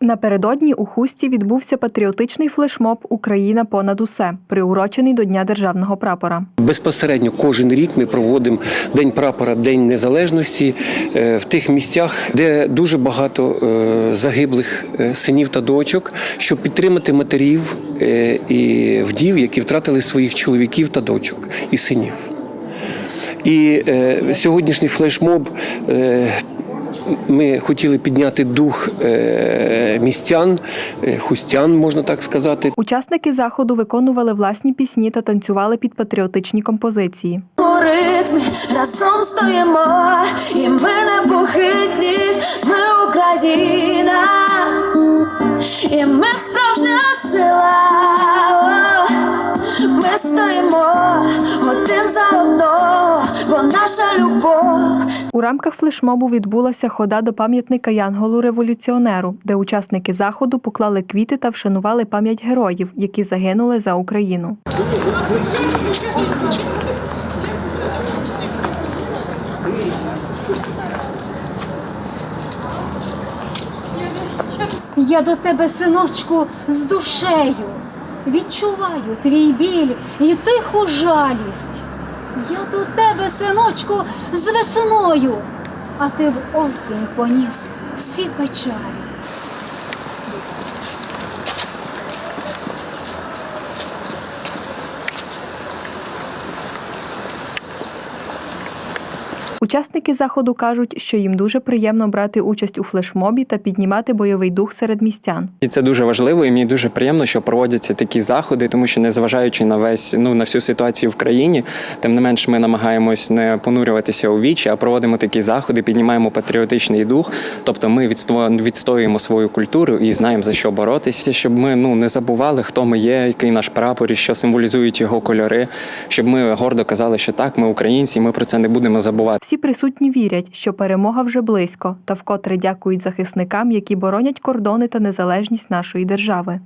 Напередодні у Хусті відбувся патріотичний флешмоб Україна понад усе, приурочений до Дня державного прапора. Безпосередньо кожен рік ми проводимо День прапора, День Незалежності е, в тих місцях, де дуже багато е, загиблих е, синів та дочок, щоб підтримати матерів і вдів, які втратили своїх чоловіків та дочок і синів. І сьогоднішній флешмоб. Ми хотіли підняти дух е, містян, е, хустян, можна так сказати, Учасники заходу виконували власні пісні та танцювали під патріотичні композиції. У ритмі разом стоїмо, і ми непохитні, ми Україна, і ми справжня сила. У рамках флешмобу відбулася хода до пам'ятника Янголу-революціонеру, де учасники заходу поклали квіти та вшанували пам'ять героїв, які загинули за Україну. Я до тебе, синочку, з душею. Відчуваю твій біль і тиху жалість. Я до тебе, синочку, з весною, а ти в осінь поніс всі печалі. Учасники заходу кажуть, що їм дуже приємно брати участь у флешмобі та піднімати бойовий дух серед містян. І це дуже важливо, і мені дуже приємно, що проводяться такі заходи, тому що незважаючи на весь ну на всю ситуацію в країні, тим не менш ми намагаємось не понурюватися у вічі, а проводимо такі заходи, піднімаємо патріотичний дух. Тобто ми відсто- відстоюємо свою культуру і знаємо за що боротися, щоб ми ну не забували, хто ми є, який наш прапор і що символізують його кольори, щоб ми гордо казали, що так, ми українці, ми про це не будемо забувати. Всі присутні вірять, що перемога вже близько, та вкотре дякують захисникам, які боронять кордони та незалежність нашої держави.